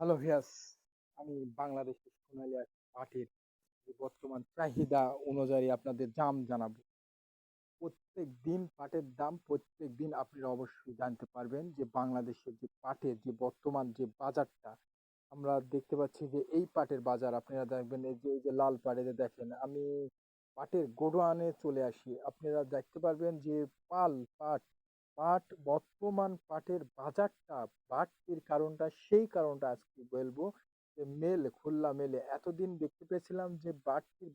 Hello ভিয়াস আমি বাংলাদেশের সোনালী আঁশ পাটের বর্তমান চাহিদা অনুযায়ী আপনাদের দাম জানাব। প্রত্যেক দিন পাটের দাম প্রত্যেক দিন আপনারা অবশ্যই জানতে পারবেন যে বাংলাদেশের যে পাটের যে বর্তমান যে বাজারটা, আমরা দেখতে পাচ্ছি যে এই পাটের বাজার আপনারা দেখবেন এই যে এই যে লাল যে দেখেন, আমি পাটের গোডাউনে চলে আসি। আপনারা দেখতে পারবেন যে পাল পাট পাট, বর্তমান পাটের বাজারটা, বাড়তির কারণটা, সেই কারণটা আজকে বলব যে মেল, খুলনা মেলে এতদিন দেখতে পেয়েছিলাম যে বাড়তির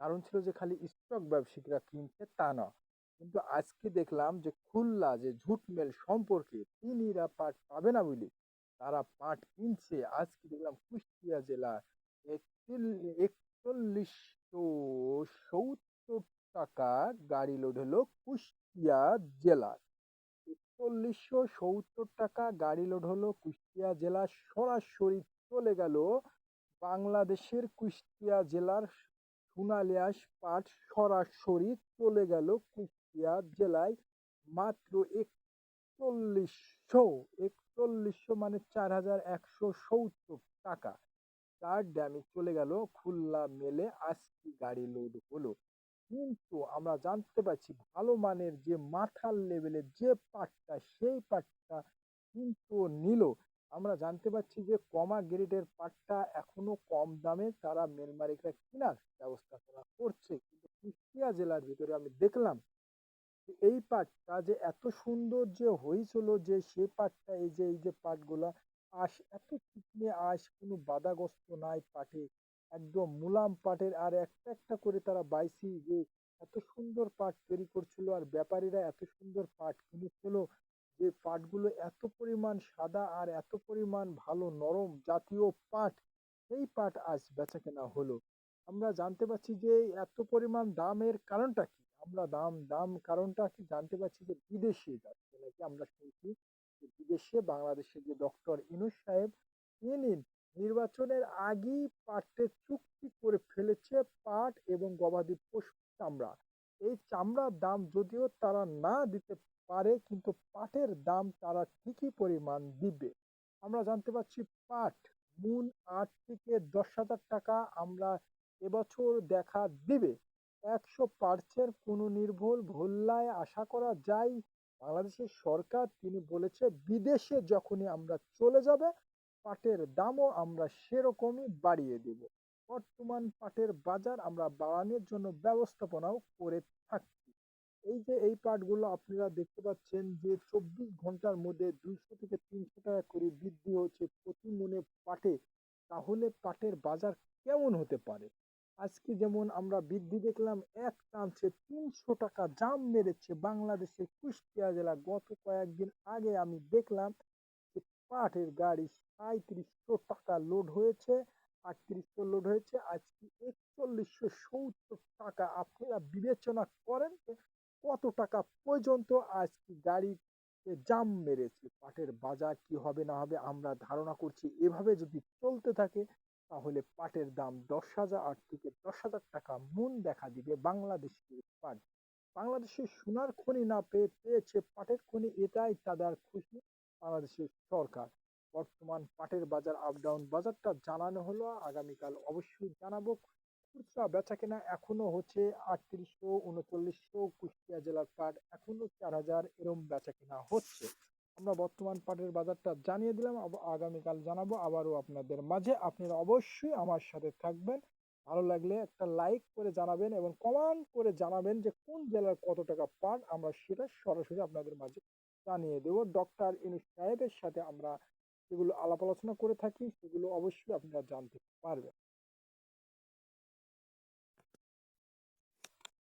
কারণ ছিল যে খালি স্টক ব্যবসায়িকরা কিনছে তা না কিন্তু আজকে দেখলাম যে খুলনা যে ঝুট মেল সম্পর্কে তিনিরা পাট পাবে না বলে তারা পাট কিনছে। আজকে দেখলাম কুষ্টিয়া জেলা একচল্লিশশো সত্তর টাকা গাড়ি লোড হলো কুষ্টিয়া জেলার একচল্লিশশো সত্তর টাকা গাড়ি লোড হলো কুষ্টিয়া জেলা সরাসরি চলে গেল বাংলাদেশের কুষ্টিয়া জেলার সোনালিয়াস পাট সরাসরি চলে গেল কুষ্টিয়া জেলায় মাত্র একচল্লিশশো একচল্লিশশো মানে চার হাজার একশো সত্তর টাকা। তার ড্যামে চলে গেল, খুলনা মেলে আজকে গাড়ি লোড হলো। কিন্তু আমরা জানতে পারছি ভালো মানের যে মাথার লেভেলের যে পাটটা, সেই পাটটা কিন্তু নিল। আমরা জানতে পারছি যে কমা গ্রেডের পাটটা এখনও কম দামে তারা মেল মালিকরা কেনার ব্যবস্থা করা করছে। কিন্তু কুষ্টিয়া জেলার ভিতরে আমি দেখলাম এই পাটটা যে এত সুন্দর যে হয়েছিল যে সে পাটটা, এই যে এই যে পাটগুলা, আঁশ এত চিকনে আঁশ, কোনো বাধাগ্রস্ত নাই পাটে। একদম মুলাম পাটের আর একটা একটা করে তারা বাইসি যে এত সুন্দর পাট তৈরি করছিল আর ব্যাপারীরা এত সুন্দর পাট কিনেছিল যে পাটগুলো এত পরিমাণ সাদা আর এত পরিমাণ ভালো নরম জাতীয় পাট, সেই পাট আজ বেচা কেনা হলো। আমরা জানতে পারছি যে এত পরিমাণ দামের কারণটা কি? আমরা দাম দাম কারণটা কি? জানতে পারছি যে বিদেশে যাচ্ছে নাকি? আমরা শুনছি যে বিদেশে বাংলাদেশের যে ডক্টর ইনুস সাহেব, তিনি নির্বাচনের আগেই পাটের চুক্তি করে ফেলেছে পাট এবং গবাদি পশু চামড়া। এই চামড়ার দাম যদিও তারা না দিতে পারে, কিন্তু পাটের দাম তারা ঠিকই পরিমাণ দিবে। আমরা জানতে পারছি পাট মুন আট থেকে দশ হাজার টাকা আমরা এবছর দেখা দিবে। একশো পার্সেন্ট কোনো নির্ভুল ভুল্লায় আশা করা যায়। বাংলাদেশের সরকার, তিনি বলেছে, বিদেশে যখনই আমরা চলে যাবে পাটের দামও আমরা সেরকমই বাড়িয়ে দেব। বর্তমান পাটের বাজার আমরা বাড়ানোর জন্য ব্যবস্থাপনাও করে থাকছি। এই যে এই পাটগুলো আপনারা দেখতে পাচ্ছেন যে চব্বিশ ঘণ্টার মধ্যে দুইশো থেকে তিনশো টাকা করে বৃদ্ধি হচ্ছে প্রতি মনে পাটে, তাহলে পাটের বাজার কেমন হতে পারে? আজকে যেমন আমরা বৃদ্ধি দেখলাম, এক টানছে তিনশো টাকা, জাম মেরেছে বাংলাদেশের কুষ্টিয়া জেলা। গত কয়েকদিন আগে আমি দেখলাম পাটের গাড়ি সাঁত্রিশশো টাকা লোড হয়েছে, আটত্রিশশো লোড হয়েছে। আজকে একচল্লিশশো সত্তর টাকা। আপনারা বিবেচনা করেন কত টাকা পর্যন্ত আজকে গাড়ি জাম মেরেছে। পাটের বাজার কি হবে না হবে আমরা ধারণা করছি এভাবে যদি চলতে থাকে, তাহলে পাটের দাম দশ হাজার আট থেকে দশ হাজার টাকা মন দেখা দিবে বাংলাদেশের পাট। বাংলাদেশের সোনার খনি না পেয়ে পেয়েছে পাটের খনি, এটাই তাদের খুশি। বাংলাদেশের সরকার। বর্তমান পাটের বাজার আপ ডাউন বাজারটা জানানো হলো। আগামীকাল অবশ্যই জানাব। খুচরা বেচা কেনা এখনও হচ্ছে আটত্রিশশো উনচল্লিশশো কুষ্টিয়া জেলার পাট এখনও চার হাজার এরম বেচা কেনা হচ্ছে। আমরা বর্তমান পাটের বাজারটা জানিয়ে দিলাম। আগামীকাল জানাব আবারও আপনাদের মাঝে। আপনারা অবশ্যই আমার সাথে থাকবেন। ভালো লাগলে একটা লাইক করে জানাবেন এবং কমেন্ট করে জানাবেন যে কোন জেলার কত টাকা পাট। আমরা সেটা সরাসরি আপনাদের মাঝে জানিয়ে দেবো। ডক্টর ইনিস সাহেবের সাথে আমরা সেগুলো আলাপ আলোচনা করে থাকি, সেগুলো অবশ্যই আপনারা জানতে পারবেন।